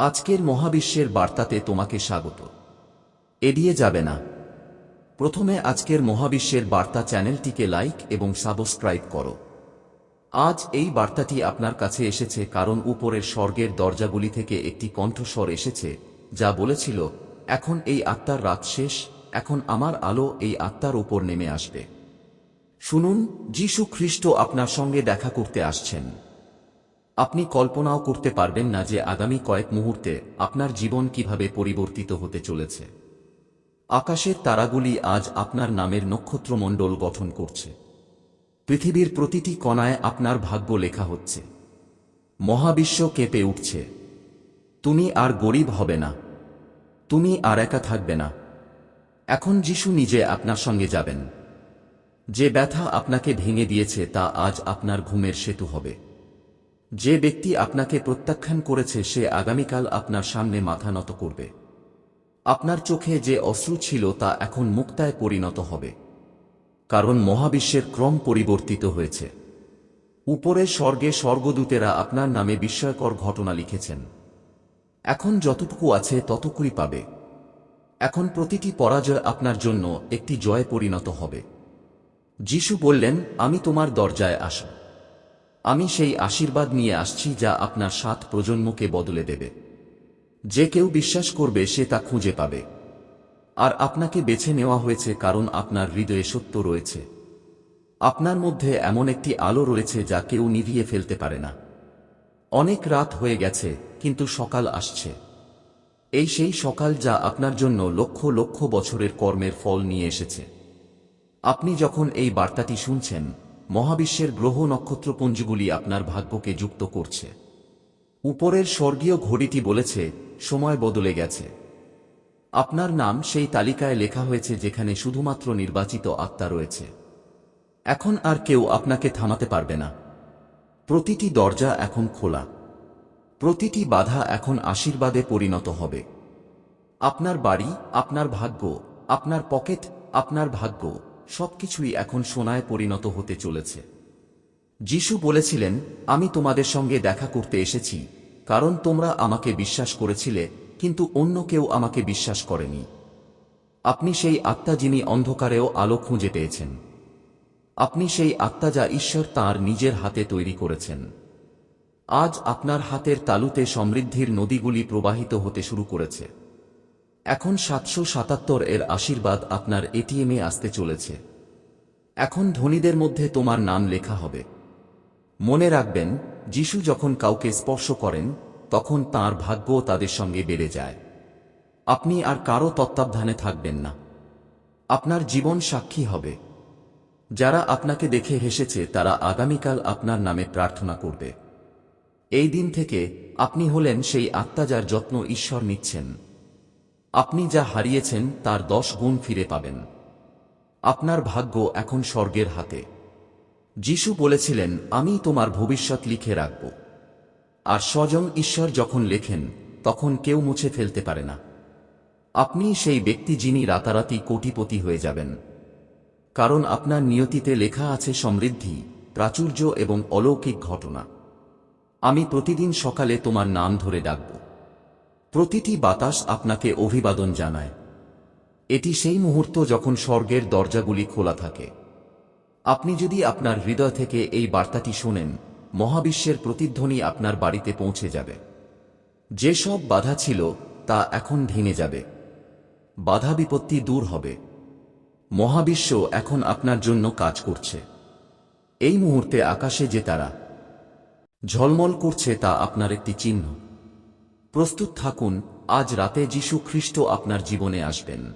আজকের মহাবিশ্বের বার্তাতে তোমাকে স্বাগত। এড়িয়ে যাবে না। প্রথমে আজকের মহাবিশ্বের বার্তা চ্যানেলটিকে লাইক এবং সাবস্ক্রাইব করো। আজ এই বার্তাটি আপনার কাছে এসেছে কারণ উপরের স্বর্গের দরজাগুলি থেকে একটি কণ্ঠস্বর এসেছে, যা বলেছিল, এখন এই আত্মার রাত শেষ, এখন আমার আলো এই আত্মার উপর নেমে আসবে। শুনুন, যীশু খ্রিস্ট আপনার সঙ্গে দেখা করতে আসছেন। আপনি কল্পনাও করতে পারবেন না যে আগামী কয়েক মুহূর্তে আপনার জীবন কীভাবে পরিবর্তিত হতে চলেছে। আকাশের তারাগুলি আজ আপনার নামের নক্ষত্রমণ্ডল গঠন করছে। পৃথিবীর প্রতিটি কণায় আপনার ভাগ্য লেখা হচ্ছে। মহাবিশ্ব কেঁপে উঠছে। তুমি আর গরিব হবে না। তুমি আর একা থাকবে না। এখন যিশু নিজে আপনার সঙ্গে যাবেন। যে ব্যথা আপনাকে ভেঙে দিয়েছে তা আজ আপনার ঘুমের সেতু হবে। যে ব্যক্তি আপনাকে প্রত্যাখ্যান করেছে, সে আগামীকাল আপনার সামনে মাথা নত করবে। আপনার চোখে যে অশ্রু ছিল, তা এখন মুক্তায় পরিণত হবে। কারণ মহাবিশ্বের ক্রম পরিবর্তিত হয়েছে। উপরে স্বর্গে স্বর্গদূতেরা আপনার নামে বিস্ময়কর ঘটনা লিখেছেন। এখন যতটুকু আছে ততটুকুই পাবে। এখন প্রতিটি পরাজয় আপনার জন্য একটি জয় পরিণত হবে। যিশু বললেন, আমি তোমার দরজায় আসব। আমি সেই আশীর্বাদ নিয়ে আসছি যা আপনার সাত প্রজন্মকে বদলে দেবে। যে কেউ বিশ্বাস করবে, সে তা খুঁজে পাবে। আর আপনাকে বেছে নেওয়া হয়েছে কারণ আপনার হৃদয়ে সত্য রয়েছে। আপনার মধ্যে এমন একটি আলো রয়েছে যা কেউ নিভিয়ে ফেলতে পারে না। অনেক রাত হয়ে গেছে, কিন্তু সকাল আসছে। এই সেই সকাল যা আপনার জন্য লক্ষ লক্ষ বছরের কর্মের ফল নিয়ে এসেছে। আপনি যখন এই বার্তাটি শুনছেন মহাবিশ্বের গ্রহ নক্ষত্রপুঞ্জগুলি আপনার ভাগ্যকে যুক্ত করছে। উপরের স্বর্গীয় ঘড়িটি বলেছে, সময় বদলে গেছে। আপনার নাম সেই তালিকায় লেখা হয়েছে যেখানে শুধুমাত্র নির্বাচিত আত্মা রয়েছে। এখন আর কেউ আপনাকে থামাতে পারবে না। প্রতিটি দরজা এখন খোলা। প্রতিটি বাধা এখন আশীর্বাদে পরিণত হবে। আপনার বাড়ি, আপনার ভাগ্য, আপনার পকেট, আপনার ভাগ্য সবকিছুই এখন সোনায় পরিণত হতে চলেছে। যিশু বলেছিলেন, আমি তোমাদের সঙ্গে দেখা করতে এসেছি, কারণ তোমরা আমাকে বিশ্বাস করেছিলে, কিন্তু অন্য কেউ আমাকে বিশ্বাস করেনি। আপনি সেই আত্মা যিনি অন্ধকারেও আলো খুঁজে পেয়েছেন। আপনি সেই আত্মা যা ঈশ্বর তাঁর নিজের হাতে তৈরি করেছেন। আজ আপনার হাতের তালুতে সমৃদ্ধির নদীগুলি প্রবাহিত হতে শুরু করেছে। এখন সাতশো সাতাত্তর এর আশীর্বাদ আপনার এটিএমে আসতে চলেছে। এখন ধনীদের মধ্যে তোমার নাম লেখা হবে। মনে রাখবেন, যিশু যখন কাউকে স্পর্শ করেন, তখন তার ভাগ্য তাদের সঙ্গে বেড়ে যায়। আপনি আর কারও তত্ত্বাবধানে থাকবেন না। আপনার জীবন সাক্ষী হবে। যারা আপনাকে দেখে হেসেছে, তারা আগামীকাল আপনার নামে প্রার্থনা করবে। এই দিন থেকে আপনি হলেন সেই আত্মা যার যত্ন ঈশ্বর নিচ্ছেন। আপনি যা হারিয়েছেন, তার দশ গুণ ফিরে পাবেন। আপনার ভাগ্য এখন স্বর্গের হাতে। যিশু বলেছিলেন, আমি তোমার ভবিষ্যৎ লিখে রাখব। আর স্বজন ঈশ্বর যখন লেখেন, তখন কেউ মুছে ফেলতে পারে না। আপনি সেই ব্যক্তি যিনি রাতারাতি কোটিপতি হয়ে যাবেন। কারণ আপনার নিয়তিতে লেখা আছে সমৃদ্ধি, প্রাচুর্য এবং অলৌকিক ঘটনা। আমি প্রতিদিন সকালে তোমার নাম ধরে ডাকব। প্রতিটি বাতাস আপনাকে অভিবাদন জানায়। এটি সেই মুহূর্ত যখন স্বর্গের দরজাগুলি খোলা থাকে। আপনি যদি আপনার হৃদয় থেকে এই বার্তাটি শোনেন, মহাবিশ্বের প্রতিধ্বনি আপনার বাড়িতে পৌঁছে যাবে। যেসব বাধা ছিল, তা এখন ভেঙে যাবে। বাধা বিপত্তি দূর হবে। মহাবিশ্ব এখন আপনার জন্য কাজ করছে। এই মুহূর্তে আকাশে যে তারা, ঝলমল করছে তা আপনার একটি চিহ্ন। প্রস্তুত থাকুন, আজ রাতে যীশু খ্রিস্ট আপনার জীবনে আসবেন।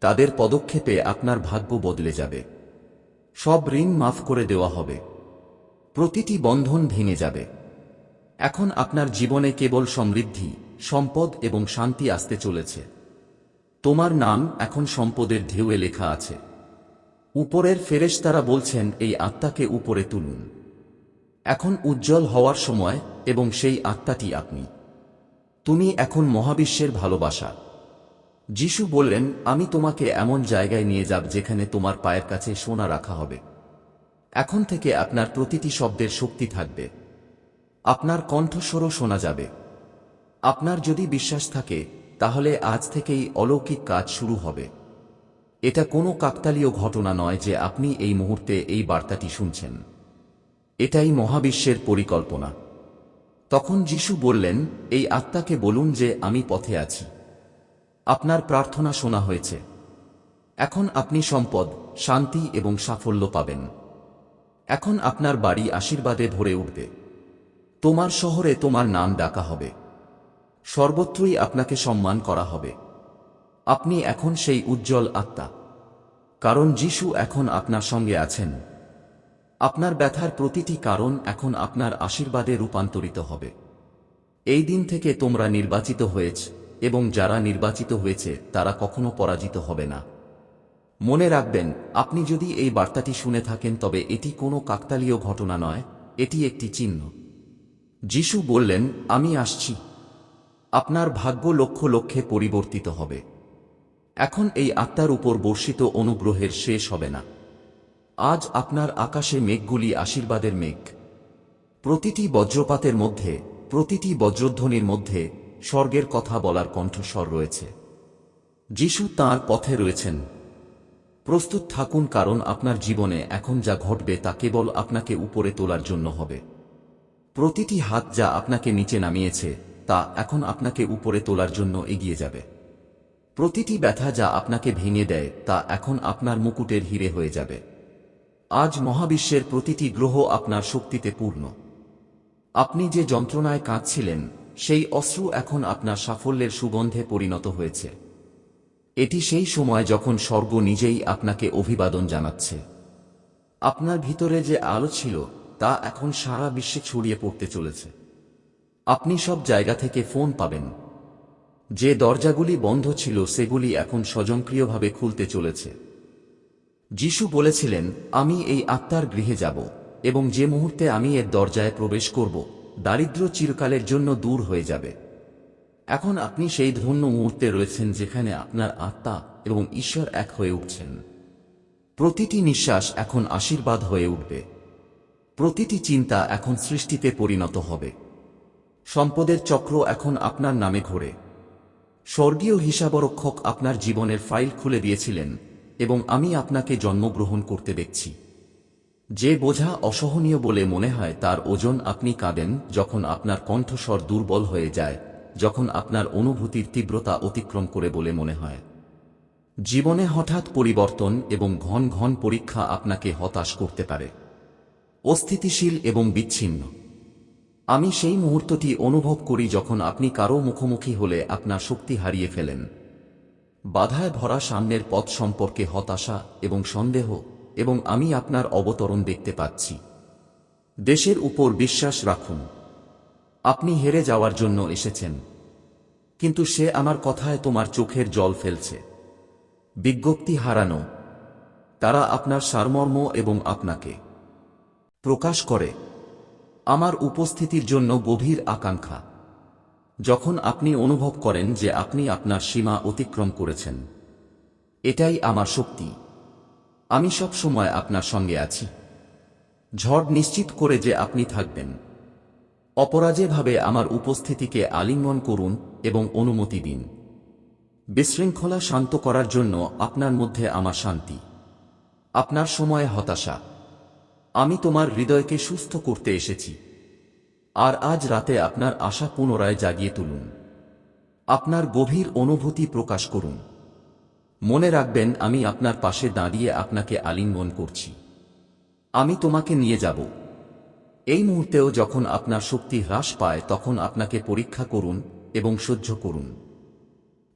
তাদের পদক্ষেপে আপনার ভাগ্য বদলে যাবে। সব ঋণ মাফ করে দেওয়া হবে। প্রতিটি বন্ধন ভেঙে যাবে। এখন আপনার জীবনে কেবল সমৃদ্ধি, সম্পদ এবং শান্তি আসতে চলেছে। তোমার নাম এখন সম্পদের ঢেউয়ে লেখা আছে। উপরের ফেরেশতারা বলছেন, এই আত্মাকে উপরে তুলুন। এখন উজ্জ্বল হওয়ার সময় এবং সেই আত্মাটি আপনি। তুমি এখন মহাবিশ্বের ভালোবাসা। যিশু বললেন, আমি তোমাকে এমন জায়গায় নিয়ে যাব যেখানে তোমার পায়ের কাছে সোনা রাখা হবে। এখন থেকে আপনার প্রতিটি শব্দের শক্তি থাকবে। আপনার কণ্ঠস্বরও শোনা যাবে। আপনার যদি বিশ্বাস থাকে, তাহলে আজ থেকেই অলৌকিক কাজ শুরু হবে। এটা কোনো কাকতালীয় ঘটনা নয় যে আপনি এই মুহূর্তে এই বার্তাটি শুনছেন। এটাই মহাবিশ্বের পরিকল্পনা। তখন যিশু বললেন, এই আত্মাকে বলুন যে আমি পথে আছি। আপনার প্রার্থনা শোনা হয়েছে। এখন আপনি সম্পদ, শান্তি এবং সাফল্য পাবেন। এখন আপনার বাড়ি আশীর্বাদে ভরে উঠবে। তোমার শহরে তোমার নাম ডাকা হবে। সর্বত্রই আপনাকে সম্মান করা হবে। আপনি এখন সেই উজ্জ্বল আত্মা। কারণ যিশু এখন আপনার সঙ্গে আছেন। আপনার ব্যথার প্রতিটি কারণ এখন আপনার আশীর্বাদে রূপান্তরিত হবে। এই দিন থেকে তোমরা নির্বাচিত হয়েছ, এবং যারা নির্বাচিত হয়েছে, তারা কখনো পরাজিত হবে না। মনে রাখবেন, আপনি যদি এই বার্তাটি শুনে থাকেন, তবে এটি কোনো কাকতালীয় ঘটনা নয়, এটি একটি চিহ্ন। যিশু বললেন, আমি আসছি। আপনার ভাগ্য লক্ষ লক্ষে পরিবর্তিত হবে। এখন এই আত্মার উপর বর্ষিত অনুগ্রহের শেষ হবে না। আজ আপনার আকাশে মেঘগুলি আশীর্বাদের মেঘ। প্রতিটি বজ্রপাতের মধ্যে, প্রতিটি বজ্রধ্বনির মধ্যে স্বর্গের কথা বলার কণ্ঠস্বর রয়েছে। যিশু তাঁর পথে রয়েছেন। প্রস্তুত থাকুন কারণ আপনার জীবনে এখন যা ঘটবে তা কেবল আপনাকে উপরে তোলার জন্য হবে। প্রতিটি হাত যা আপনাকে নিচে নামিয়েছে, তা এখন আপনাকে উপরে তোলার জন্য এগিয়ে যাবে। প্রতিটি ব্যথা যা আপনাকে ভেঙে দেয়, তা এখন আপনার মুকুটের হিরে হয়ে যাবে। আজ মহাবিশ্বের প্রতিটি গ্রহ আপনার শক্তিতে পূর্ণ। আপনি যে যন্ত্রণায় কাঁদছিলেন, সেই অশ্রু এখন আপনার সাফল্যের সুগন্ধে পরিণত হয়েছে। এটি সেই সময় যখন স্বর্গ নিজেই আপনাকে অভিবাদন জানাচ্ছে। আপনার ভিতরে যে আলো ছিল, তা এখন সারা বিশ্বে ছড়িয়ে পড়তে চলেছে। আপনি সব জায়গা থেকে ফোন পাবেন। যে দরজাগুলি বন্ধ ছিল, সেগুলি এখন স্বয়ংক্রিয়ভাবে খুলতে চলেছে। যিশু বলেছিলেন, আমি এই আত্মার গৃহে যাব, এবং যে মুহূর্তে আমি এর দরজায় প্রবেশ করব দারিদ্র চিরকালের জন্য দূর হয়ে যাবে। এখন আপনি সেই ধন্য মুহূর্তে রয়েছেন যেখানে আপনার আত্মা এবং ঈশ্বর এক হয়ে উঠছেন। প্রতিটি নিঃশ্বাস এখন আশীর্বাদ হয়ে উঠবে। প্রতিটি চিন্তা এখন সৃষ্টিতে পরিণত হবে। সম্পদের চক্র এখন আপনার নামে ঘোরে। স্বর্গীয় হিসাবরক্ষক আপনার জীবনের ফাইল খুলে দিয়েছিলেন এবং আমি আপনাকে জন্মগ্রহণ করতে দেখছি। যে বোঝা অসহনীয় বলে মনে হয়, তার ওজন আপনি কাঁদেন যখন আপনার কণ্ঠস্বর দুর্বল হয়ে যায়, যখন আপনার অনুভূতির তীব্রতা অতিক্রম করে বলে মনে হয়। জীবনে হঠাৎ পরিবর্তন এবং ঘন ঘন পরীক্ষা আপনাকে হতাশ করতে পারে। অস্থিতিশীল এবং বিচ্ছিন্ন। আমি সেই মুহূর্তটি অনুভব করি যখন আপনি কারও মুখোমুখি হলে আপনার শক্তি হারিয়ে ফেলেন। বাধায় ভরা সামনের পথ সম্পর্কে হতাশা এবং সন্দেহ, এবং আমি আপনার অবতরণ দেখতে পাচ্ছি। দেশের উপর বিশ্বাস রাখুন। আপনি হেরে যাওয়ার জন্য এসেছেন। কিন্তু সে আমার কথায় তোমার চোখের জল ফেলছে। বিজ্ঞপ্তি হারানো। তারা আপনার সারমর্ম এবং আপনাকে প্রকাশ করে। আমার উপস্থিতির জন্য গভীর আকাঙ্ক্ষা। যখন আপনি অনুভব করেন যে আপনি আপনার সীমা অতিক্রম করেছেন। এটাই আমার শক্তি। আমি সব সময় আপনার সঙ্গে আছি। ঝড় নিশ্চিত করে যে আপনি থাকবেন। অপরাজেভাবে আমার উপস্থিতিকে আলিঙ্গন করুন এবং অনুমতি দিন। বিশৃঙ্খলা শান্ত করার জন্য আপনার মধ্যে আমার শান্তি। আপনার সময়ে হতাশা। আমি তোমার হৃদয়কে সুস্থ করতে এসেছি। আর আজ রাতে আপনার আশা পুনরায় জাগিয়ে তুলুন। আপনার গভীর অনুভূতি প্রকাশ করুন। মনে রাখবেন, আমি আপনার পাশে দাঁড়িয়ে আপনাকে আলিঙ্গন করছি। আমি তোমাকে নিয়ে যাব। এই মুহূর্তেও যখন আপনার শক্তি হ্রাস পায়, তখন আপনাকে পরীক্ষা করুন এবং সহ্য করুন।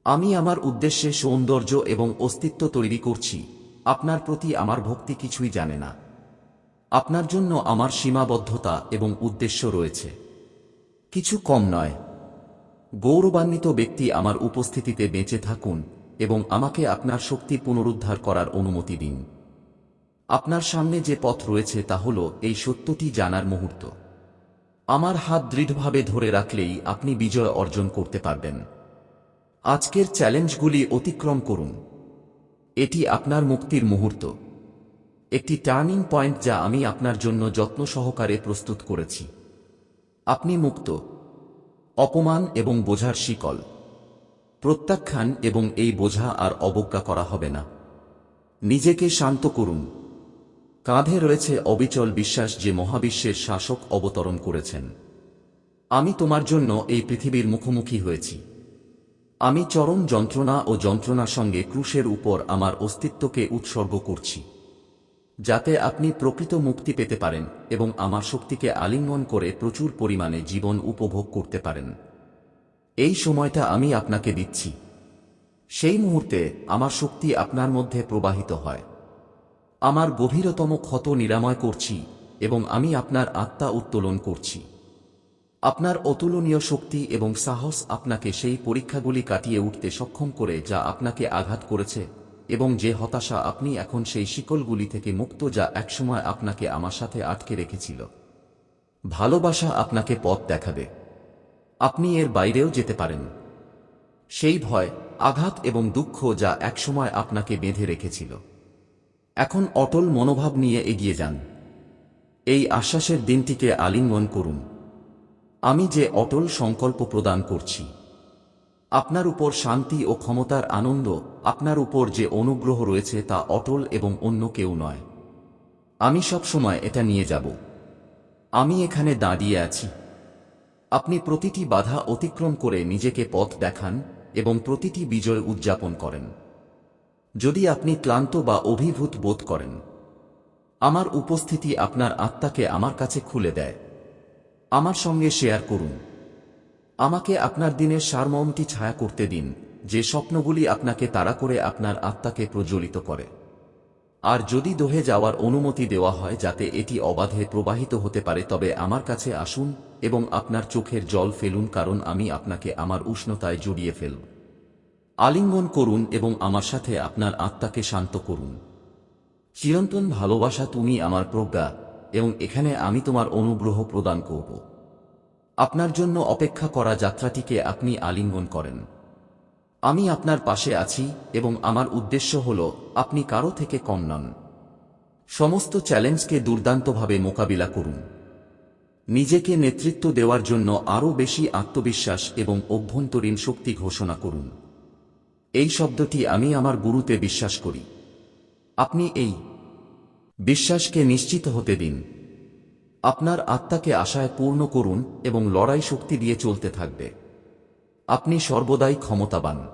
আমি আমার উদ্দেশ্যে সৌন্দর্য এবং অস্তিত্ব তৈরি করছি। আপনার প্রতি আমার ভক্তি কিছুই জানে না। আপনার জন্য আমার সীমাবদ্ধতা এবং উদ্দেশ্য রয়েছে। কিছু কম নয়। গৌরবান্বিত ব্যক্তি আমার উপস্থিতিতে বেঁচে থাকুন এবং আমাকে আপনার শক্তি পুনরুদ্ধার করার অনুমতি দিন। আপনার সামনে যে পথ রয়েছে তা হল এই সত্যটি জানার মুহূর্ত। আমার হাত দৃঢ়ভাবে ধরে রাখলেই আপনি বিজয় অর্জন করতে পারবেন। আজকের চ্যালেঞ্জগুলি অতিক্রম করুন। এটি আপনার মুক্তির মুহূর্ত। একটি টার্নিং পয়েন্ট যা আমি আপনার জন্য যত্ন সহকারে প্রস্তুত করেছি। আপনি মুক্ত, অপমান এবং বোঝার শিকল। প্রত্যাখ্যান এবং এই বোঝা আর অবজ্ঞা করা হবে না। নিজেকে শান্ত করুন। কাঁধে রয়েছে অবিচল বিশ্বাস যে মহাবিশ্বের শাসক অবতরণ করেছেন। আমি তোমার জন্য এই পৃথিবীর মুখোমুখি হয়েছি। আমি চরম যন্ত্রণা ও যন্ত্রণার সঙ্গে ক্রুশের উপর আমার অস্তিত্বকে উৎসর্গ করছি। যাতে আপনি প্রকৃত মুক্তি পেতে পারেন এবং আমার শক্তিকে আলিঙ্গন করে প্রচুর পরিমাণে জীবন উপভোগ করতে পারেন। এই সময়টা আমি আপনাকে দিচ্ছি। সেই মুহূর্তে আমার শক্তি আপনার মধ্যে প্রবাহিত হয়। আমার গভীরতম ক্ষত নিরাময় করছি এবং আমি আপনার আত্মা উত্তোলন করছি। আপনার অতুলনীয় শক্তি এবং সাহস আপনাকে সেই পরীক্ষাগুলি কাটিয়ে উঠতে সক্ষম করে যা আপনাকে আঘাত করেছে। এবং যে হতাশা আপনি এখন সেই শিকলগুলি থেকে মুক্ত যা একসময় আপনাকে আমার সাথে আটকে রেখেছিল। ভালোবাসা আপনাকে পথ দেখাবে। আপনি এর বাইরেও যেতে পারেন। সেই ভয়, আঘাত এবং দুঃখ যা একসময় আপনাকে বেঁধে রেখেছিল। এখন অটল মনোভাব নিয়ে এগিয়ে যান। এই আশ্বাসের দিনটিকে আলিঙ্গন করুন। আমি যে অটল সংকল্প প্রদান করছি। আপনার উপর শান্তি ও ক্ষমতার আনন্দ, আপনার উপর যে অনুগ্রহ রয়েছে তা অটল এবং অন্য কেউ নয়। আমি সবসময় এটা নিয়ে যাব। আমি এখানে দাঁড়িয়ে আছি। আপনি প্রতিটি বাধা অতিক্রম করে নিজেকে পথ দেখান এবং প্রতিটি বিজয় উদযাপন করেন। যদি আপনি ক্লান্ত বা অভিভূত বোধ করেন, আমার উপস্থিতি আপনার আত্মাকে আমার কাছে খুলে দেয়। আমার সঙ্গে শেয়ার করুন। আমাকে আপনার দিনের সারমমটি ছায়া করতে দিন, যে স্বপ্নগুলি আপনাকে তাড়া করে আপনার আত্মাকে প্রজ্বলিত করে। আর যদি দোহে যাওয়ার অনুমতি দেওয়া হয় যাতে এটি অবাধে প্রবাহিত হতে পারে, তবে আমার কাছে আসুন এবং আপনার চোখের জল ফেলুন, কারণ আমি আপনাকে আমার উষ্ণতায় জড়িয়ে ফেলব। আলিঙ্গন করুন এবং আমার সাথে আপনার আত্মাকে শান্ত করুন। চিরন্তন ভালোবাসা তুমি আমার প্রজ্ঞা, এবং এখানে আমি তোমার অনুগ্রহ প্রদান করব। আপনার জন্য অপেক্ষা করা যাত্রাটিকে আপনি আলিঙ্গন করেন। আমি আপনার পাশে আছি এবং আমার উদ্দেশ্য হল, আপনি কারও থেকে কম নন। সমস্ত চ্যালেঞ্জকে দুর্দান্তভাবে মোকাবিলা করুন। নিজেকে নেতৃত্ব দেওয়ার জন্য আরও বেশি আত্মবিশ্বাস এবং অভ্যন্তরীণ শক্তি ঘোষণা করুন। এই শব্দটি আমি আমার গুরুতে বিশ্বাস করি। আপনি এই বিশ্বাসকে নিশ্চিত হতে দিন। আপনার আত্মাকে আশায় পূর্ণ করুন এবং লড়াই শক্তি দিয়ে চলতে থাকবে। আপনি সর্বদাই ক্ষমতাবান।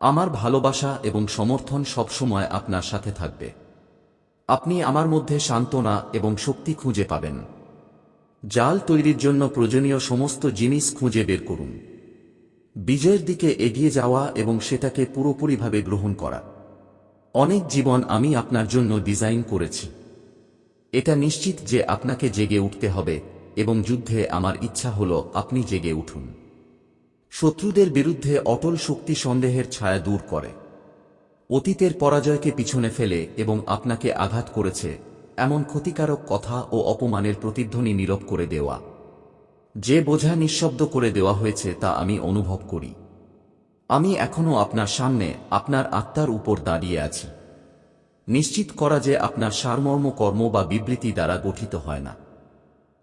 আমার ভালোবাসা এবং সমর্থন সবসময় আপনার সাথে থাকবে। আপনি আমার মধ্যে সান্ত্বনা এবং শক্তি খুঁজে পাবেন। জাল তৈরির জন্য প্রয়োজনীয় সমস্ত জিনিস খুঁজে বের করুন। বিজয়ের দিকে এগিয়ে যাওয়া এবং সেটাকে পুরোপুরিভাবে গ্রহণ করা। অনেক জীবন আমি আপনার জন্য ডিজাইন করেছি। এটা নিশ্চিত যে আপনাকে জেগে উঠতে হবে এবং যুদ্ধে আমার ইচ্ছা হল আপনি জেগে উঠুন। শত্রুদের বিরুদ্ধে অটল শক্তি সন্দেহের ছায়া দূর করে। অতীতের পরাজয়কে পিছনে ফেলে এবং আপনাকে আঘাত করেছে এমন ক্ষতিকারক কথা ও অপমানের প্রতিধ্বনি নীরব করে দেওয়া। যে বোঝা নিঃশব্দ করে দেওয়া হয়েছে তা আমি অনুভব করি। আমি এখনও আপনার সামনে, আপনার আত্মার উপর দাঁড়িয়ে আছি। নিশ্চিত করা যে আপনার সারমর্ম কর্ম বা বিবৃতি দ্বারা গঠিত হয় না।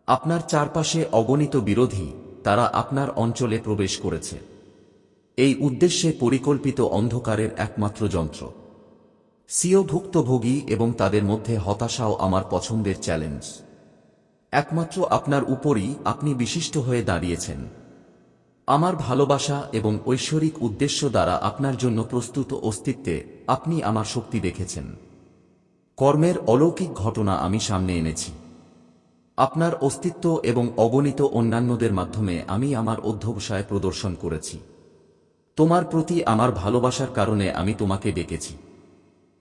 আপনার চারপাশে অগণিত বিরোধী, তারা আপনার অঞ্চলে প্রবেশ করেছে। এই উদ্দেশ্যে পরিকল্পিত অন্ধকারের একমাত্র যন্ত্র। সিও ভুক্তভোগী এবং তাদের মধ্যে হতাশাও আমার পছন্দের চ্যালেঞ্জ। একমাত্র আপনার উপরই আপনি বিশিষ্ট হয়ে দাঁড়িয়েছেন। আমার ভালোবাসা এবং ঐশ্বরিক উদ্দেশ্য দ্বারা আপনার জন্য প্রস্তুত অস্তিত্বে আপনি আমার শক্তি দেখেছেন। কর্মের অলৌকিক ঘটনা আমি সামনে এনেছি। আপনার অস্তিত্ব এবং অগণিত অন্যান্যদের মাধ্যমে আমি আমার অধ্যবসায় প্রদর্শন করেছি। তোমার প্রতি আমার ভালোবাসার কারণে আমি তোমাকে ডেকেছি।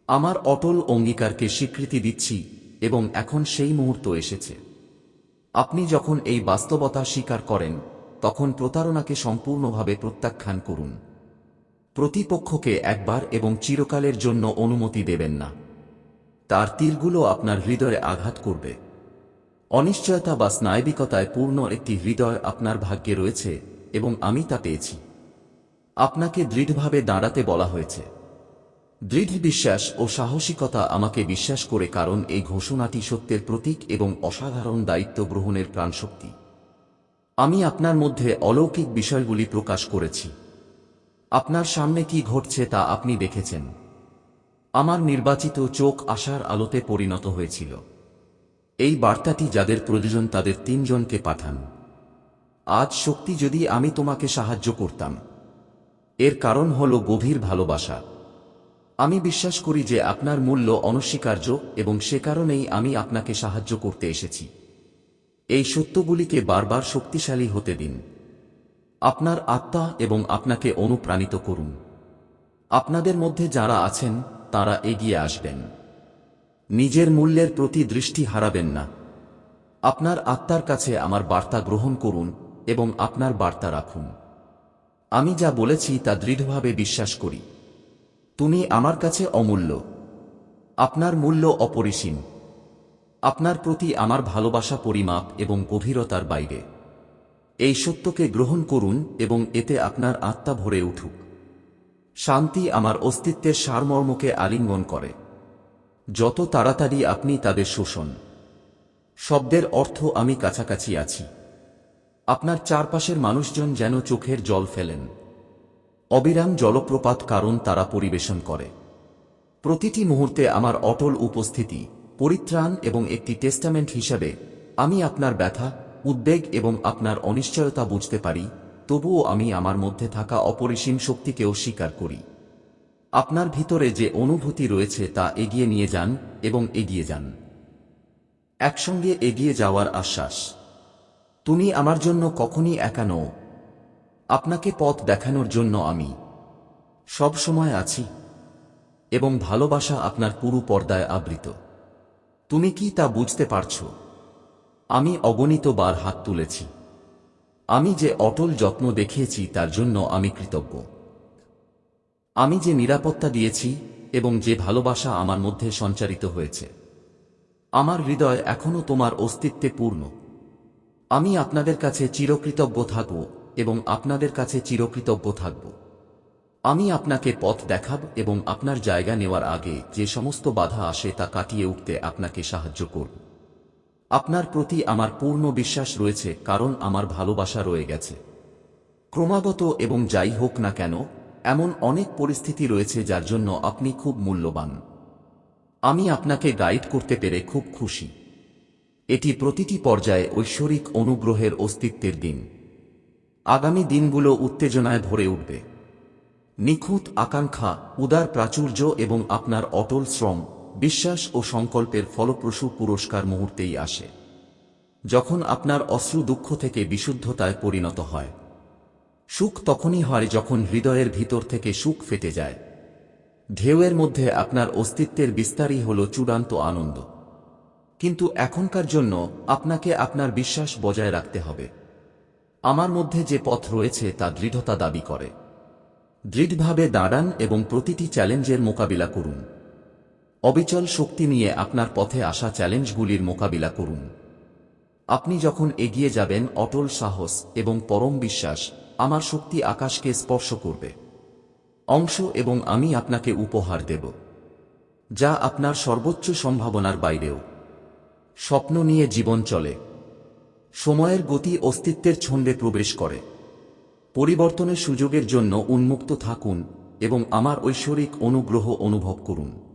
আমার অটল অঙ্গীকারকে স্বীকৃতি দিচ্ছি এবং এখন সেই মুহূর্ত এসেছে। আপনি যখন এই বাস্তবতা স্বীকার করেন, তখন প্রতারণাকে সম্পূর্ণভাবে প্রত্যাখ্যান করুন। প্রতিপক্ষকে একবার এবং চিরকালের জন্য অনুমতি দেবেন না। তার তীরগুলো আপনার হৃদয়ে আঘাত করবে। অনিশ্চয়তা বা স্নায়বিকতায় পূর্ণ একটি হৃদয় আপনার ভাগ্যে রয়েছে এবং আমি তা পেয়েছি। আপনাকে দৃঢ়ভাবে দাঁড়াতে বলা হয়েছে। দৃঢ় বিশ্বাস ও সাহসিকতা আমাকে বিশ্বাস করে কারণ এই ঘোষণাটি সত্যের প্রতীক এবং অসাধারণ দায়িত্ব গ্রহণের প্রাণশক্তি। আমি আপনার মধ্যে অলৌকিক বিষয়গুলি প্রকাশ করেছি। আপনার সামনে কি ঘটছে তা আপনি দেখেছেন। আমার নির্বাচিত চোখ আশার আলোতে পরিণত হয়েছিল। এই বার্তাটি যাদের প্রয়োজন তাদের তিনজনকে পাঠান। আজ শক্তি যদি আমি তোমাকে সাহায্য করতাম। এর কারণ হল গভীর ভালোবাসা। আমি বিশ্বাস করি যে আপনার মূল্য অনস্বীকার্য এবং সে কারণেই আমি আপনাকে সাহায্য করতে এসেছি। এই সত্যগুলিকে বারবার শক্তিশালী হতে দিন। আপনার আত্মা এবং আপনাকে অনুপ্রাণিত করুন। আপনাদের মধ্যে যারা আছেন তারা এগিয়ে আসবেন। নিজের মূল্যের প্রতি দৃষ্টি হারাবেন না। আপনার আত্মার কাছে আমার বার্তা গ্রহণ করুন এবং আপনার বার্তা রাখুন। আমি যা বলেছি তা দৃঢ়ভাবে বিশ্বাস করি। তুমি আমার কাছে অমূল্য। আপনার মূল্য অপরিসীম। আপনার প্রতি আমার ভালোবাসা পরিমাপ এবং গভীরতার বাইরে। এই সত্যকে গ্রহণ করুন এবং এতে আপনার আত্মা ভরে উঠুক। শান্তি আমার অস্তিত্বের সারমর্মকে আলিঙ্গন করে। যত তাড়াতাড়ি আপনি তাদের শোষণ। শব্দের অর্থ আমি কাছাকাছি আছি। আপনার চারপাশের মানুষজন যেন চোখের জল ফেলেন। অবিরাম জলপ্রপাত কারণ তারা পরিবেশন করে। প্রতিটি মুহূর্তে আমার অটল উপস্থিতি, পরিত্রাণ এবং একটি টেস্টামেন্ট হিসাবে আমি আপনার ব্যথা, উদ্বেগ এবং আপনার অনিশ্চয়তা বুঝতে পারি তবুও আমি আমার মধ্যে থাকা অপরিসীম শক্তিকেও স্বীকার করি। আপনার ভিতরে যে অনুভূতি রয়েছে তা এগিয়ে নিয়ে যান এবং এগিয়ে যান। একসঙ্গে এগিয়ে যাওয়ার আশ্বাস। তুমি আমার জন্য কখনই একা নও। আপনাকে পথ দেখানোর জন্য আমি। সব সময় আছি। এবং ভালোবাসা আপনার পুরু পর্দায় আবৃত। তুমি কি তা বুঝতে পারছ? আমি অগণিত বার হাত তুলেছি। আমি যে অটল যত্ন দেখিয়েছি, তার জন্য আমি কৃতজ্ঞ। আমি যে নিরাপত্তা দিয়েছি এবং যে ভালোবাসা আমার মধ্যে সঞ্চারিত হয়েছে। আমার হৃদয় এখনও তোমার অস্তিত্বে পূর্ণ। আমি আপনাদের কাছে চিরকৃতজ্ঞ থাকব এবং আপনাদের কাছে চিরকৃতজ্ঞ থাকব। আমি আপনাকে পথ দেখাব এবং আপনার জায়গা নেওয়ার আগে যে সমস্ত বাধা আসে, তা কাটিয়ে উঠতে আপনাকে সাহায্য করব। আপনার প্রতি আমার পূর্ণ বিশ্বাস রয়েছে, কারণ আমার ভালোবাসা রয়ে গেছে। ক্রমাগত এবং যাই হোক না কেন, এমন অনেক পরিস্থিতি রয়েছে যার জন্য আপনি খুব মূল্যবান। আমি আপনাকে গাইড করতে পেরে খুব খুশি। এটি প্রতিটি পর্যায়ে ঐশ্বরিক অনুগ্রহের অস্তিত্বের দিন। আগামী দিনগুলো উত্তেজনায় ভরে উঠবে। নিখুঁত আকাঙ্ক্ষা, উদার প্রাচুর্য এবং আপনার অটল শ্রম বিশ্বাস ও সংকল্পের ফলপ্রসূ পুরস্কার মুহূর্তেই আসে। যখন আপনার অশ্রু দুঃখ থেকে বিশুদ্ধতায় পরিণত হয়। সুখ তখনই হয় যখন হৃদয়ের ভিতর থেকে সুখ ফেটে যায়। ঢেউয়ের মধ্যে আপনার অস্তিত্বের বিস্তারই হল চূড়ান্ত আনন্দ। কিন্তু এখনকার জন্য আপনাকে আপনার বিশ্বাস বজায় রাখতে হবে। আমার মধ্যে যে পথ রয়েছে তা দৃঢ়তা দাবি করে। দৃঢ়ভাবে দাঁড়ান এবং প্রতিটি চ্যালেঞ্জের মোকাবিলা করুন। অবিচল শক্তি নিয়ে আপনার পথে আসা চ্যালেঞ্জগুলির মোকাবিলা করুন। আপনি যখন এগিয়ে যাবেন, অটল সাহস এবং পরম বিশ্বাস আমার শক্তি আকাশকে স্পর্শ করবে। অংশ এবং আমি আপনাকে উপহার দেব, যা আপনার সর্বোচ্চ সম্ভাবনার বাইরেও। স্বপ্ন নিয়ে জীবন চলে, সময়ের গতি অস্তিত্বের ছন্দে প্রবেশ করে। পরিবর্তনের সুযোগের জন্য উন্মুক্ত থাকুন এবং আমার ঐশ্বরিক অনুগ্রহ অনুভব করুন।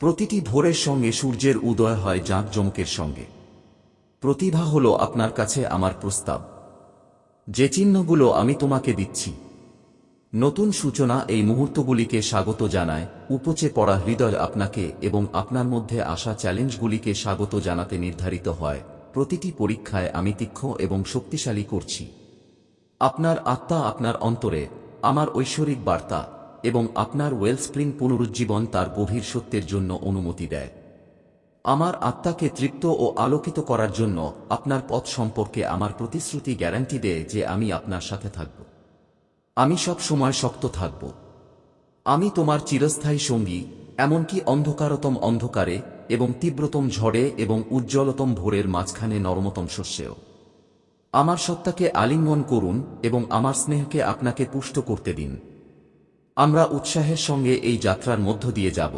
প্রতিটি ভোরের সঙ্গে সূর্যের উদয় হয় জাঁকজমকের সঙ্গে। প্রতিভা হল আপনার কাছে আমার প্রস্তাব। যে চিহ্নগুলো আমি তোমাকে দিচ্ছি। নতুন সূচনা এই মুহূর্তগুলিকে স্বাগত জানায়, উপচে পড়া হৃদয় আপনাকে এবং আপনার মধ্যে আসা চ্যালেঞ্জগুলিকে স্বাগত জানাতে নির্ধারিত হয়। প্রতিটি পরীক্ষায় আমি তীক্ষ্ণ এবং শক্তিশালী করছি। আপনার আত্মা আপনার অন্তরে, আমার ঐশ্বরিক বার্তা এবং আপনার ওয়েলস্প্রিং পুনরুজ্জীবন তার গভীর সত্যের জন্য অনুমতি দেয়। আমার আত্মাকে তৃপ্ত ও আলোকিত করার জন্য আপনার পথ সম্পর্কে আমার প্রতিশ্রুতি গ্যারান্টি দেয় যে আমি আপনার সাথে থাকব। আমি সব সময় শক্ত থাকব। আমি তোমার চিরস্থায়ী সঙ্গী, এমনকি অন্ধকারতম অন্ধকারে এবং তীব্রতম ঝড়ে এবং উজ্জ্বলতম ভোরের মাঝখানে নরমতম শস্যেও। আমার সত্তাকে আলিঙ্গন করুন এবং আমার স্নেহকে আপনাকে পুষ্ট করতে দিন। আমরা উৎসাহের সঙ্গে এই যাত্রার মধ্য দিয়ে যাব,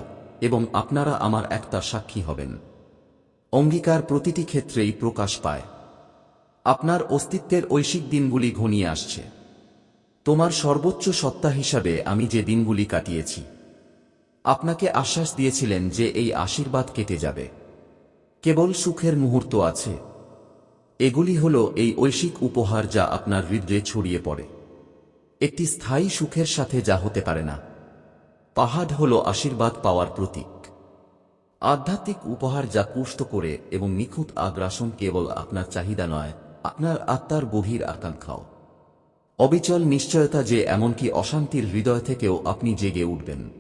এবং আপনারা আমার একটা সাক্ষী হবেন। অঙ্গীকার প্রতিটি ক্ষেত্রেই প্রকাশ পায়। আপনার অস্তিত্বের ঐশিক দিনগুলি ঘনিয়ে আসছে। তোমার সর্বোচ্চ সত্তা হিসাবে আমি যে দিনগুলি কাটিয়েছি, আপনাকে আশ্বাস দিয়েছিলেন যে এই আশীর্বাদ কেটে যাবে। কেবল সুখের মুহূর্ত আছে। এগুলি হল এই ঐশিক উপহার যা আপনার হৃদয়ে ছড়িয়ে পড়ে। একটি স্থায়ী সুখের সাথে যা হতে পারে না। পাহাড় হল আশীর্বাদ পাওয়ার প্রতীক। আধ্যাত্মিক উপহার যা পুষ্ট করে এবং নিখুঁত আগ্রাসন কেবল আপনার চাহিদা নয়, আপনার আত্মার গভীর আকাঙ্ক্ষাও। অবিচল নিশ্চয়তা যে এমনকি অশান্তির হৃদয় থেকেও আপনি জেগে উঠবেন।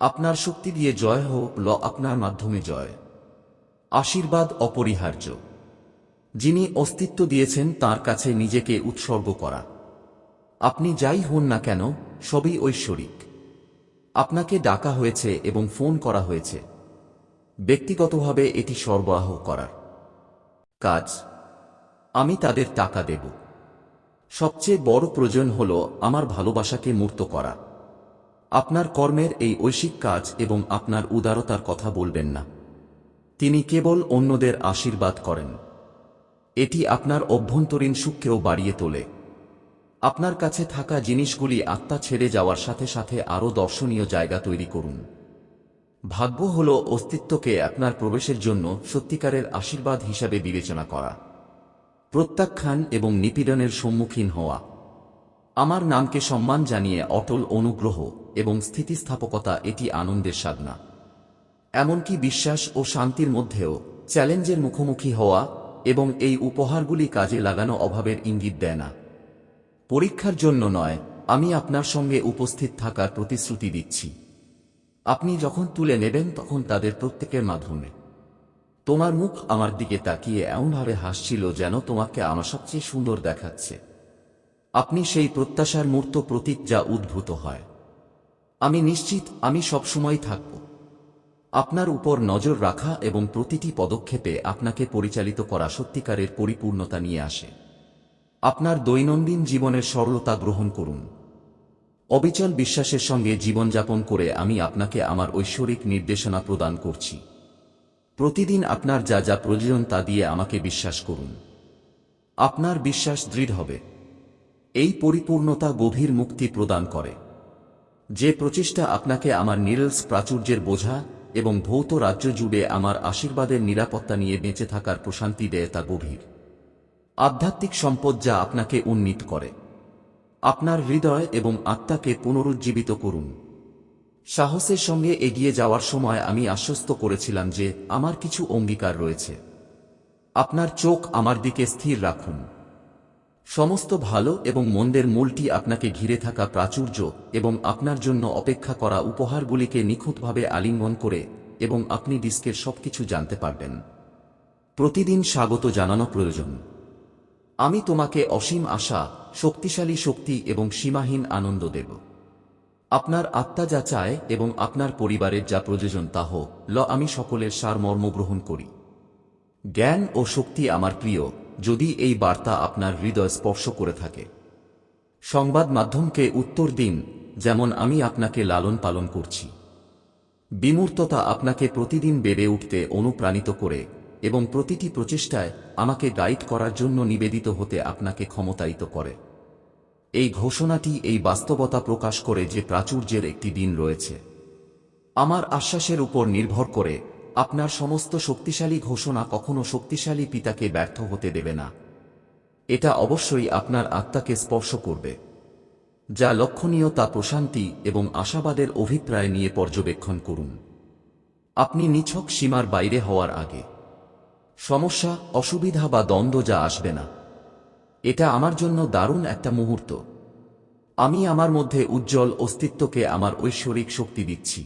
আপনার শক্তি দিয়ে জয় হোক, ল আপনার মাধ্যমে জয়। আশীর্বাদ অপরিহার্য। যিনি অস্তিত্ব দিয়েছেন, তার কাছে নিজেকে উৎসর্গ করা। আপনি যাই হন না কেন, সবই ঐশ্বরিক। আপনাকে ডাকা হয়েছে এবং ফোন করা হয়েছে। ব্যক্তিগতভাবে এটি সরবরাহ করার কাজ। আমি তাদের টাকা দেব। সবচেয়ে বড় প্রয়োজন হল আমার ভালোবাসাকে মূর্ত করা। আপনার কর্মের এই ঐশিক কাজ এবং আপনার উদারতার কথা বলবেন না। তিনি কেবল অন্যদের আশীর্বাদ করেন। এটি আপনার অভ্যন্তরীণ সুখকেও বাড়িয়ে তোলে। আপনার কাছে থাকা জিনিসগুলি আত্মা ছেড়ে যাওয়ার সাথে সাথে আরও দর্শনীয় জায়গা তৈরি করুন। ভাগ্য হল অস্তিত্বকে আপনার প্রবেশের জন্য সত্যিকারের আশীর্বাদ হিসাবে বিবেচনা করা। প্রত্যাখ্যান এবং নিপীড়নের সম্মুখীন হওয়া। আমার নামকে সম্মান জানিয়ে অটল অনুগ্রহ এবং স্থিতিস্থাপকতা এটি আনন্দের সাধনা। এমনকি বিশ্বাস ও শান্তির মধ্যেও চ্যালেঞ্জের মুখোমুখি হওয়া এবং এই উপহারগুলি কাজে লাগানো অভাবের ইঙ্গিত দেয় না। পরীক্ষার জন্য নয়, আমি আপনার সঙ্গে উপস্থিত থাকার প্রতিশ্রুতি দিচ্ছি। আপনি যখন তুলে নেবেন তখন তাদের প্রত্যেকের মাধ্যমে। তোমার মুখ আমার দিকে তাকিয়ে এমনভাবে হাসছিল যেন তোমাকে আমার সবচেয়ে সুন্দর দেখাচ্ছে। আপনি সেই প্রত্যাশার মূর্ত প্রতীক যা উদ্ভূত হয়। আমি নিশ্চিত আমি সবসময় থাকব। আপনার উপর নজর রাখা এবং প্রতিটি পদক্ষেপে আপনাকে পরিচালিত করা সত্যিকারের পরিপূর্ণতা নিয়ে আসে। আপনার দৈনন্দিন জীবনের সরলতা গ্রহণ করুন। অবিচল বিশ্বাসের সঙ্গে জীবনযাপন করে আমি আপনাকে আমার ঐশ্বরিক নির্দেশনা প্রদান করছি। প্রতিদিন আপনার যা যা প্রয়োজন তা দিয়ে আমাকে বিশ্বাস করুন। আপনার বিশ্বাস দৃঢ় হবে। এই পরিপূর্ণতা গভীর মুক্তি প্রদান করে। যে প্রচেষ্টা আপনাকে আমার নিরলস প্রাচুর্যের বোঝা এবং ভৌত রাজ্য জুড়ে আমার আশীর্বাদের নিরাপত্তা নিয়ে বেঁচে থাকার প্রশান্তি দেয় তা গভীর। আধ্যাত্মিক সম্পদ যা আপনাকে উন্নীত করে। আপনার হৃদয় এবং আত্মাকে পুনরুজ্জীবিত করুন। সাহসের সঙ্গে এগিয়ে যাওয়ার সময় আমি আশ্বস্ত করেছিলাম যে আমার কিছু অঙ্গীকার রয়েছে। আপনার চোখ আমার দিকে স্থির রাখুন। সমস্ত ভালো এবং মন্দের মূলটি আপনাকে ঘিরে থাকা প্রাচুর্য এবং আপনার জন্য অপেক্ষা করা উপহারগুলিকে নিখুঁতভাবে আলিঙ্গন করে এবং আপনি ডিস্কের সবকিছু জানতে পারবেন। প্রতিদিন স্বাগত জানানো প্রয়োজন। আমি তোমাকে অসীম আশা, শক্তিশালী শক্তি এবং সীমাহীন আনন্দ দেব। আপনার আত্মা যা চায় এবং আপনার পরিবারের যা প্রয়োজন তা হোক, ল আমি সকলের সারমর্ম গ্রহণ করি। জ্ঞান ও শক্তি আমার প্রিয়, যদি এই বার্তা আপনার হৃদয় স্পর্শ করে থাকে। সংবাদ মাধ্যমকে উত্তর দিন, যেমন আমি আপনাকে লালন পালন করছি। বিমূর্ততা আপনাকে প্রতিদিন বেড়ে উঠতে অনুপ্রাণিত করে এবং প্রতিটি প্রচেষ্টায় আমাকে গাইড করার জন্য নিবেদিত হতে আপনাকে ক্ষমতায়িত করে। এই ঘোষণাটি এই বাস্তবতা প্রকাশ করে যে প্রাচুর্যের একটি দিন রয়েছে। আমার আশ্বাসের উপর নির্ভর করে আপনার সমস্ত শক্তিশালী ঘোষণা কখনো শক্তিশালী পিতাকে ব্যর্থ হতে দেবে না। এটা অবশ্যই আপনার আত্মাকে স্পর্শ করবে, যা লক্ষণীয় তা প্রশান্তি এবং আশাবাদের অভিপ্রায় নিয়ে পর্যবেক্ষণ করুন। আপনি নিছক সীমার বাইরে হওয়ার আগে সমস্যা, অসুবিধা বা দ্বন্দ্ব যা আসবে না। এটা আমার জন্য দারুণ একটা মুহূর্ত। আমি আমার মধ্যে উজ্জ্বল অস্তিত্বকে আমার ঐশ্বরিক শক্তি দিচ্ছি।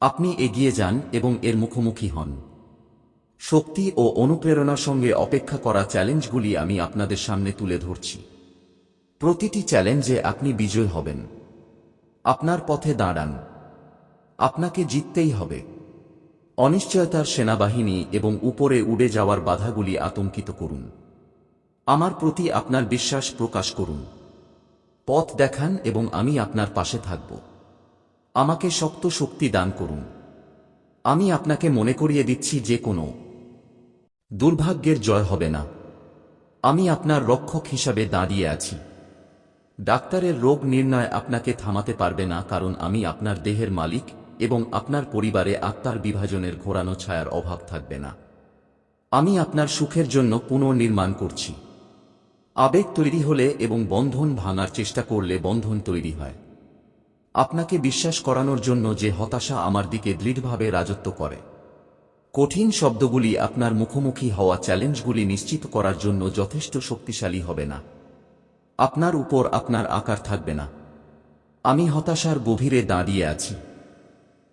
আপনি এগিয়ে যান এবং এর মুখোমুখি হন। শক্তি ও অনুপ্রেরণার সঙ্গে অপেক্ষা করা চ্যালেঞ্জগুলি আমি আপনাদের সামনে তুলে ধরছি। প্রতিটি চ্যালেঞ্জে আপনি বিজয় হবেন। আপনার পথে দাঁড়ান। আপনাকে জিততেই হবে। অনিশ্চয়তার সেনাবাহিনী এবং উপরে উড়ে যাওয়ার বাধাগুলি আতঙ্কিত করুন। আমার প্রতি আপনার বিশ্বাস প্রকাশ করুন। পথ দেখান এবং আমি আপনার পাশে থাকব। আমাকে শক্ত শক্তি দান করুন। আমি আপনাকে মনে করিয়ে দিচ্ছি যে কোনো দুর্ভাগ্যের জয় হবে না। আমি আপনার রক্ষক হিসাবে দাঁড়িয়ে আছি। ডাক্তারের রোগ নির্ণয় আপনাকে থামাতে পারবে না কারণ আমি আপনার দেহের মালিক এবং আপনার পরিবারে আত্মার বিভাজনের ঘোরানো ছায়ার অভাব থাকবে না। আমি আপনার সুখের জন্য পুনর্নির্মাণ করছি। আবেগ তৈরি হলে এবং বন্ধন ভাঙার চেষ্টা করলে বন্ধন তৈরি হয়। আপনাকে বিশ্বাস করানোর জন্য যে হতাশা আমার দিকে দৃঢ়ভাবে রাজত্ব করে। কঠিন শব্দগুলি আপনার মুখোমুখি হওয়া চ্যালেঞ্জগুলি নিশ্চিত করার জন্য যথেষ্ট শক্তিশালী হবে না। আপনার উপর আপনার আকার থাকবে না। আমি হতাশার গভীরে দাঁড়িয়ে আছি।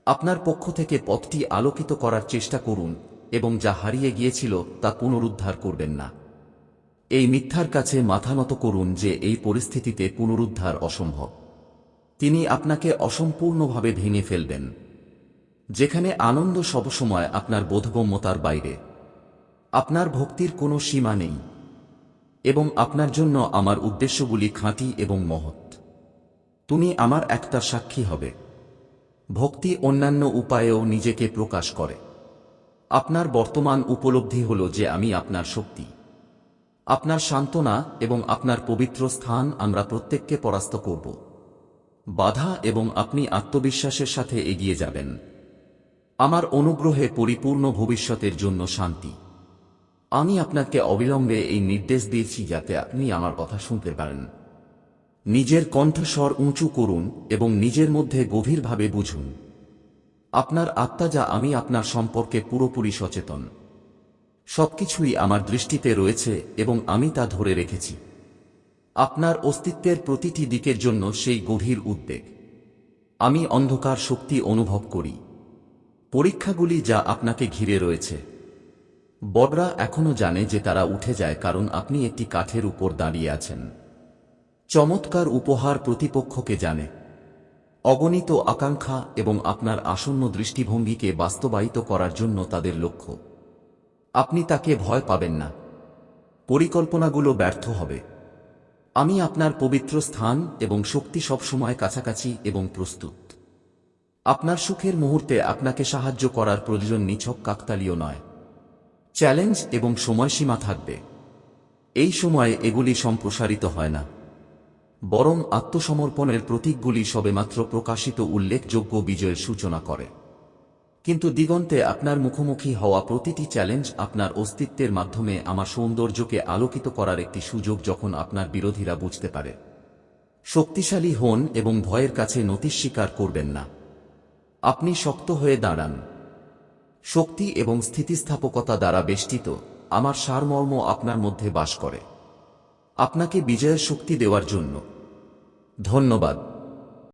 আপনার পক্ষ থেকে পথটি আলোকিত করার চেষ্টা করুন এবং যা হারিয়ে গিয়েছিল তা পুনরুদ্ধার করবেন না। এই মিথ্যার কাছে মাথা নত করুন যে এই পরিস্থিতিতে পুনরুদ্ধার অসম্ভব। তিনি আপনাকে অসম্পূর্ণভাবে ভেঙে ফেলবেন। যেখানে আনন্দ সবসময় আপনার বোধগম্যতার বাইরে। আপনার ভক্তির কোনো সীমা নেই। এবং আপনার জন্য আমার উদ্দেশ্যগুলি খাঁটি এবং মহৎ। তুমি আমার একটা সাক্ষী হবে। ভক্তি অন্যান্য উপায়েও নিজেকে প্রকাশ করে। আপনার বর্তমান উপলব্ধি হল যে আমি আপনার শক্তি। আপনার সান্ত্বনা এবং আপনার পবিত্র স্থান আমরা প্রত্যেককে পরাস্ত করব। বাধা এবং আপনি আত্মবিশ্বাসের সাথে এগিয়ে যাবেন। আমার অনুগ্রহে পরিপূর্ণ ভবিষ্যতের জন্য শান্তি। আমি আপনাকে অবিলম্বে এই নির্দেশ দিয়েছি যাতে আপনি আমার কথা শুনতে পারেন। নিজের কণ্ঠস্বর উঁচু করুন এবং নিজের মধ্যে গভীরভাবে বুঝুন। আপনার আত্মা যা আমি আপনার সম্পর্কে পুরোপুরি সচেতন। সবকিছুই আমার দৃষ্টিতে রয়েছে এবং আমি তা ধরে রেখেছি। আপনার অস্তিত্বের প্রতিটি দিকের জন্য সেই গভীর উদ্বেগ। আমি অন্ধকার শক্তি অনুভব করি। পরীক্ষাগুলি যা আপনাকে ঘিরে রয়েছে। বড়রা এখনও জানে যে তারা উঠে যায় কারণ আপনি একটি কাঠের উপর দাঁড়িয়ে আছেন। চমৎকার উপহার প্রতিপক্ষকে জানে। অগণিত আকাঙ্ক্ষা এবং আপনার আসন্ন দৃষ্টিভঙ্গিকে বাস্তবায়িত করার জন্য তাদের লক্ষ্য। আপনি তাকে ভয় পাবেন না। পরিকল্পনাগুলো ব্যর্থ হবে। আমি আপনার পবিত্র স্থান এবং শক্তি সবসময় কাছাকাছি এবং প্রস্তুত। আপনার সুখের মুহূর্তে আপনাকে সাহায্য করার প্রয়োজন নিছক কাকতালীয় নয়। চ্যালেঞ্জ এবং সময়সীমা থাকবে। এই সময়ে এগুলি সম্প্রসারিত হয় না। বরং আত্মসমর্পণের প্রতীকগুলি সবেমাত্র প্রকাশিত উল্লেখযোগ্য বিজয়ের সূচনা করে। কিন্তু দিগন্তে আপনার মুখোমুখি হওয়া প্রতিটি চ্যালেঞ্জ আপনার অস্তিত্বের মাধ্যমে আমার সৌন্দর্যকে আলোকিত করার একটি সুযোগ যখন আপনার বিরোধীরা বুঝতে পারে। শক্তিশালী হন এবং ভয়ের কাছে নতি স্বীকার করবেন না। আপনি শক্ত হয়ে দাঁড়ান। শক্তি এবং স্থিতিস্থাপকতা দ্বারা বেষ্টিত আমার সারমর্ম আপনার মধ্যে বাস করে। আপনাকে বিজয়ের শক্তি দেওয়ার জন্য। ধন্যবাদ।